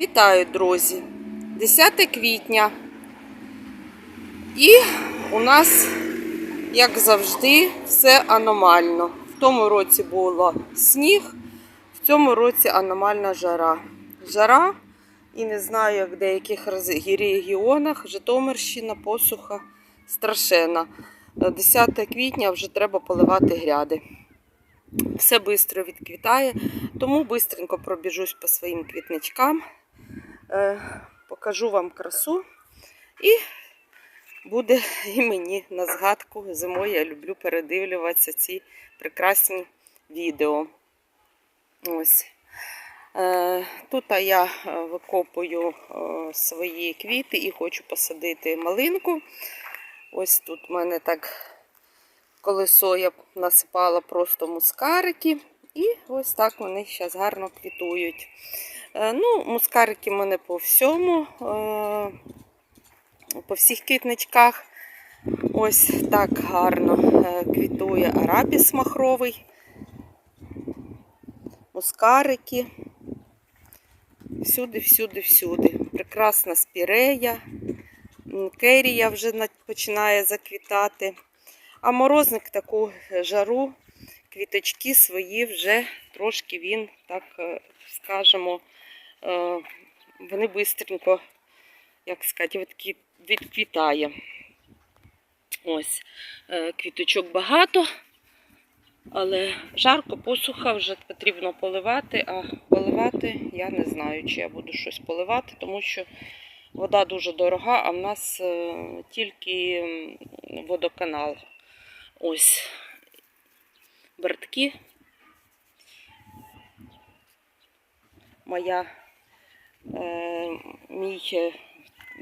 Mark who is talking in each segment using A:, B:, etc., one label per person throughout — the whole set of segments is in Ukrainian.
A: Вітаю, друзі! 10 квітня. І у нас, як завжди, все аномально. В тому році було сніг, в цьому році аномальна жара. Жара, і не знаю, як в деяких регіонах, Житомирщина, посуха страшенна. 10 квітня вже треба поливати гряди. Все швидко відквітає, тому швидко пробіжусь по своїм квітничкам. Е, покажу вам красу. І буде і мені на згадку зимою я люблю передивлюватися ці прекрасні відео. Ось. Е, Тут я е, викопую свої квіти і хочу посадити малинку. Ось тут в мене так колесо я насипала просто мускарики. І ось так вони зараз гарно квітують. Е, Ну, мускарики в мене по всьому, е, по всіх квітничках. Ось так гарно е, квітує арабіс махровий, мускарики. Всюди, всюди, всюди. Прекрасна спірея. Керія вже починає заквітати. А морозник таку жару, квіточки свої вже трошки він, так скажемо, вони бистренько, як сказати, відквітає. Ось, е, квіточок багато, але жарко, посуха, вже потрібно поливати, а поливати я не знаю, чи я буду щось поливати, тому що вода дуже дорога, а в нас е, тільки водоканал. Ось бертки. Моя, е, мій е,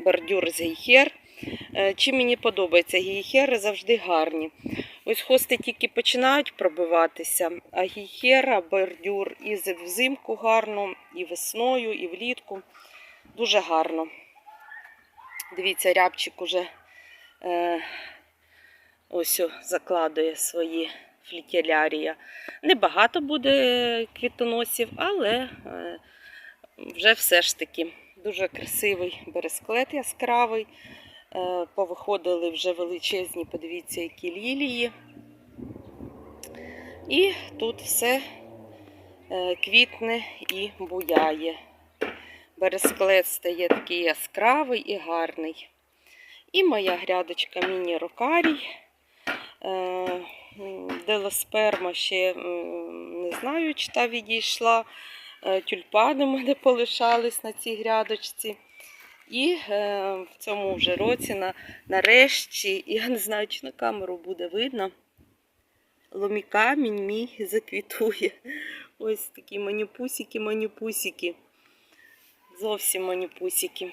A: бордюр з гейхер. Е, чим мені подобається, гейхери завжди гарні. Ось хости тільки починають пробиватися, а гейхера, бордюр і взимку гарно, і весною, і влітку. Дуже гарно. Дивіться, рябчик уже е, ось закладує свої флікелярія. Небагато буде квітоносів, але е, вже все ж таки дуже красивий бересклет яскравий. Е, Повиходили вже величезні, подивіться, які лілії. І тут все е, квітне і буяє. Бересклет стає такий яскравий і гарний. І моя грядочка міні-рокарій. Е, Делосперма ще не знаю, чи та відійшла. Е, Тюльпани в мене полишались на цій грядочці. І е, в цьому вже році на, нарешті, я не знаю, чи на камеру буде видно, ломікамінь мій заквітує. Ось такі манюпусики, манюпусики. Зовсім манюпусики.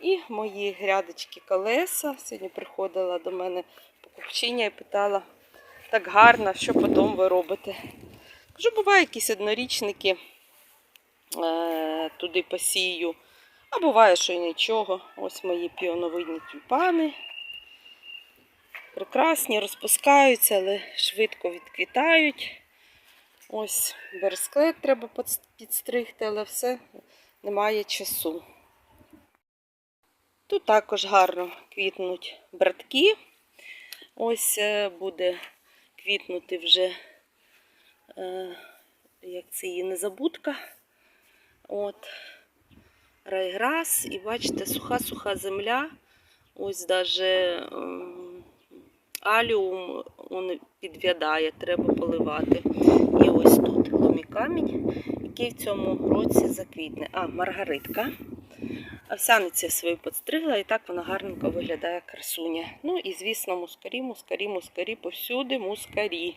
A: І мої грядочки колеса. Сьогодні приходила до мене покупчиня і питала, так гарно, що потім ви робите. Кажу, буває якісь однорічники туди посію. А буває, що і нічого. Ось мої піоновидні тюльпани. Прекрасні, розпускаються, але швидко відквітають. Ось бересклет треба підстригти, але все немає часу. Тут також гарно квітнуть братки. Ось е, буде квітнути вже, е, як це її незабудка. От, райграс. І бачите, суха-суха земля. Ось даже ем, аліум он підв'ядає, треба поливати. І ось тут ломікамінь, який в цьому році заквітне. А, маргаритка. Овсяниця свою підстригла, і так вона гарненько виглядає красуня. Ну і, звісно, мускарі, мускарі, мускарі, повсюди мускарі.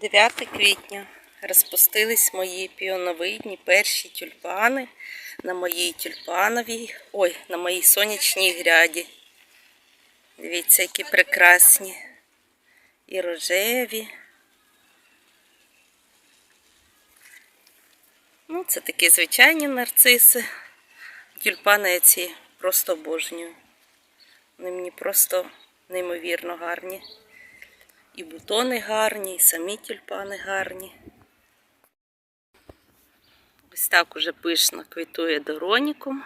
A: 9 квітня розпустились мої піоновидні перші тюльпани на моїй тюльпановій, ой, на моїй сонячній гряді. Дивіться, які прекрасні. І рожеві. Ну, це такі звичайні нарциси. Тюльпани я ці просто обожнюю. Вони мені просто неймовірно гарні. І бутони гарні, і самі тюльпани гарні. Ось так уже пишно квітує доронікум.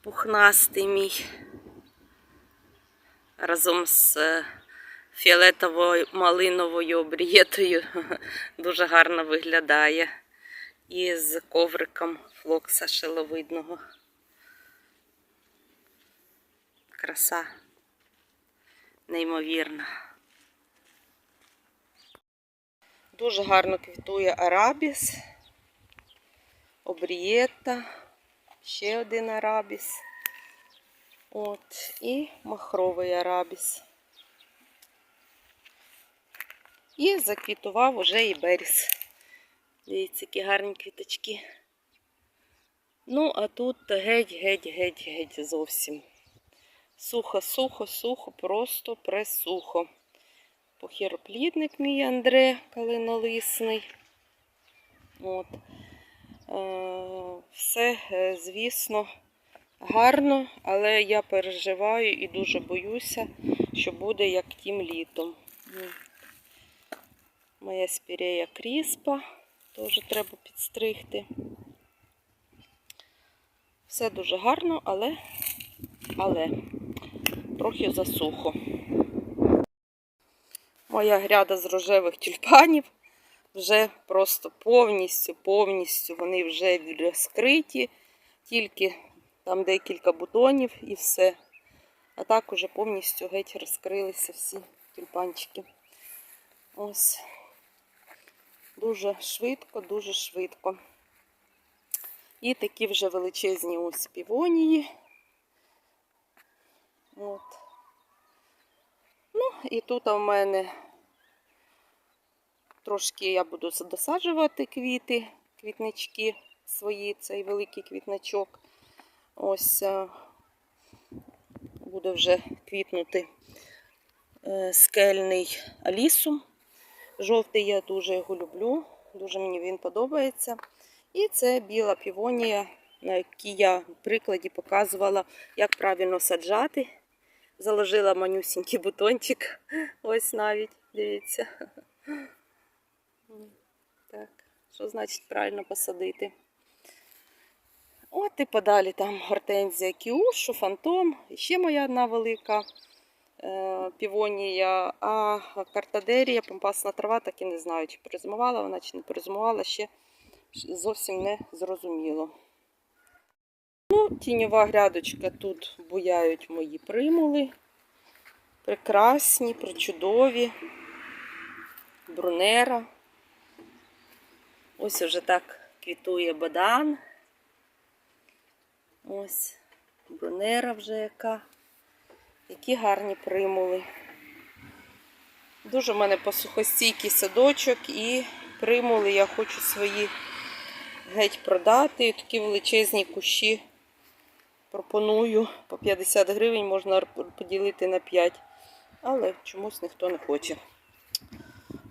A: Пухнастий мій. Разом з е, фіолетовою малиновою обрієтою дуже гарно виглядає. І з ковриком флокса шиловидного. Краса неймовірна. Дуже гарно квітує арабіс, обрієта, ще один арабіс. От, і махровий арабіс. І заквітував уже і беріс. Дивіться, які гарні квіточки. Ну, а тут геть, геть, геть, геть зовсім. Сухо, сухо, сухо, просто пресухо. Похіроплідник мій Андре калинолисний. От. Е, все, е, звісно, гарно, але я переживаю і дуже боюся, що буде як тим літом. Моя спірея кріспа теж треба підстригти. Все дуже гарно, але, але трохи засухо. Моя гряда з рожевих тюльпанів вже просто повністю, повністю вони вже розкриті, тільки там декілька бутонів і все. А так уже повністю геть розкрилися всі тюльпанчики. Ось. Дуже швидко, дуже швидко. І такі вже величезні ось півонії. От. Ну, і тут у мене трошки я буду досаджувати квіти, квітнички свої, цей великий квітничок. Ось е, буде вже квітнути е, скельний алісум. Жовтий я дуже його люблю, дуже мені він подобається. І це біла півонія, на якій я в прикладі показувала, як правильно саджати. Заложила манюсінький бутончик. Ось навіть, дивіться. Так, що значить правильно посадити? От і подалі там гортензія кіушу, фантом. І ще моя одна велика е, півонія, а картадерія, помпасна трава, так і не знаю, чи перезимувала вона, чи не перезимувала, ще зовсім не зрозуміло. Ну, тіньова грядочка, тут буяють мої примули. Прекрасні, причудові. Брунера. Ось уже так квітує бадан. Ось брунера вже яка. Які гарні примули. Дуже в мене посухостійкий садочок і примули я хочу свої геть продати. І такі величезні кущі пропоную по 50 гривень, можна поділити на 5. Але чомусь ніхто не хоче.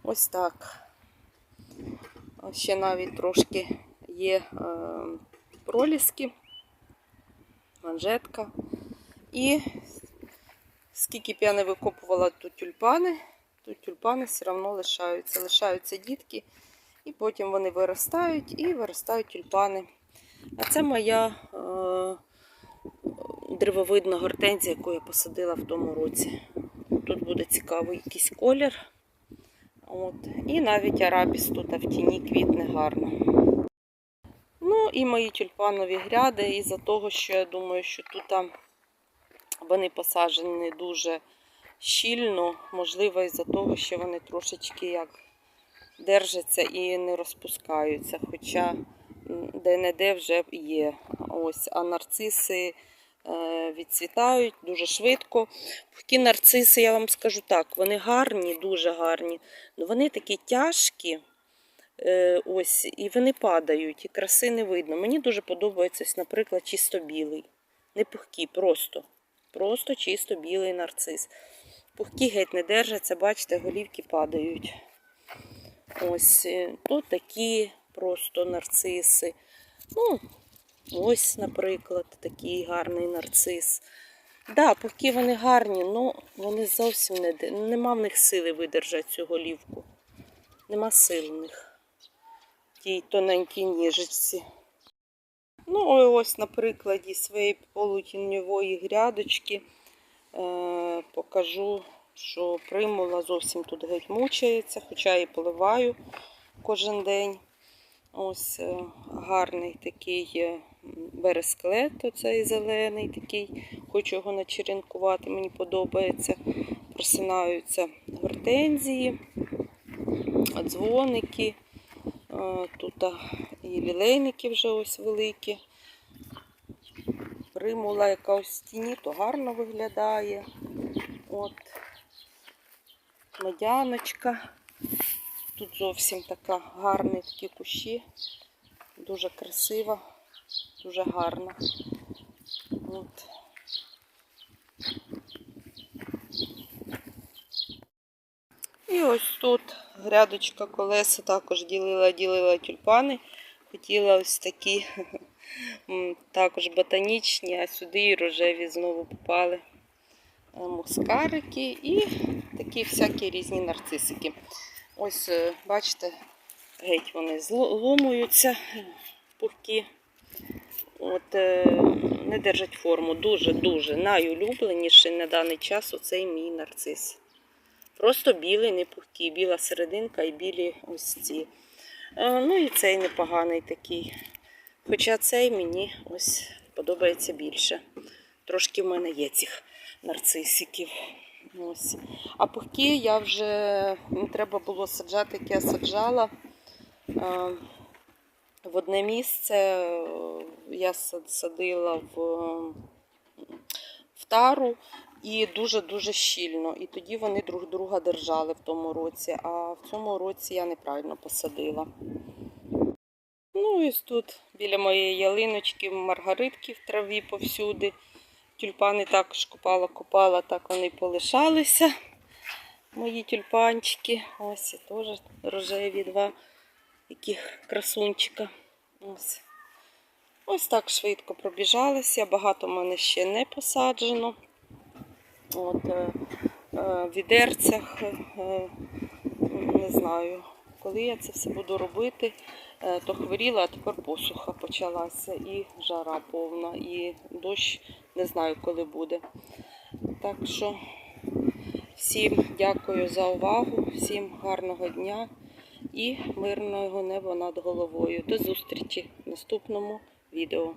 A: Ось так. Ще навіть трошки є е, проліски, манжетка. І скільки б я не викопувала тут тюльпани, тут тюльпани все одно лишаються. Лишаються дітки, і потім вони виростають і виростають тюльпани. А це моя е, древовидна гортензія, яку я посадила в тому році. Тут буде цікавий якийсь колір. От. І навіть арабіс тут в тіні квітне гарно. Ну і мої тюльпанові гряди, із-за того, що я думаю, що тут вони посаджені дуже щільно, можливо, із-за того, що вони трошечки як держаться і не розпускаються. Хоча де-не-де вже є. Ось, а нарциси відцвітають дуже швидко. Такі нарциси, я вам скажу так, вони гарні, дуже гарні. але Вони такі тяжкі. е, Ось, і вони падають, і краси не видно. Мені дуже подобається, наприклад, чисто білий. Не пухкі, просто. Просто чисто білий нарцис. Пухкі геть не держаться, бачите, голівки падають. Ось е, тут такі просто нарциси. Ну, ось, наприклад, такий гарний нарцис. Так, да, пухкі вони гарні, але вони зовсім не нема в них сили видержати цю голівку. Нема сил в них. тій тоненькій ніжечці. Ну, і ось на прикладі своєї полутіньової грядочки е, покажу, що примула зовсім тут геть мучається, хоча її поливаю кожен день. Ось е, гарний такий е, бересклет, оцей зелений такий. Хочу його начеренкувати, мені подобається. Просинаються гортензії, дзвоники. Тут і лілейники вже ось великі. Примула, яка ось в стіні, то гарно виглядає. От медяночка. Тут зовсім така гарні такі кущі. Дуже красива, дуже гарна. От. І ось тут грядочка колеса також ділила, ділила тюльпани. Хотіла ось такі також ботанічні, а сюди і рожеві знову попали е, мускарики і такі всякі різні нарцисики. Ось, е, бачите, геть вони зломуються, пухкі. От, е, не держать форму. Дуже-дуже найулюбленіший на даний час оцей мій нарцис. Просто білий, не пухкий, біла серединка і білі ось ці. Е, Ну і цей непоганий такий. Хоча цей мені ось подобається більше. Трошки в мене є цих нарцисиків. Ось. А пухкі я вже не треба було саджати, як я саджала. В одне місце я садила в, в тару і дуже-дуже щільно. І тоді вони друг друга держали в тому році, а в цьому році я неправильно посадила. Ну і тут біля моєї ялиночки маргаритки в траві повсюди. Тюльпани також копала, копала, так вони полишалися. Мої тюльпанчики. Ось і теж рожеві два яких красунчика. Ось. Ось так швидко пробіжалися. Багато в мене ще не посаджено. От, е, е, в відерцях, е, не знаю, коли я це все буду робити, то хворіла, а тепер посуха почалася і жара повна, і дощ не знаю, коли буде. Так що всім дякую за увагу, всім гарного дня і мирного неба над головою. До зустрічі в наступному відео.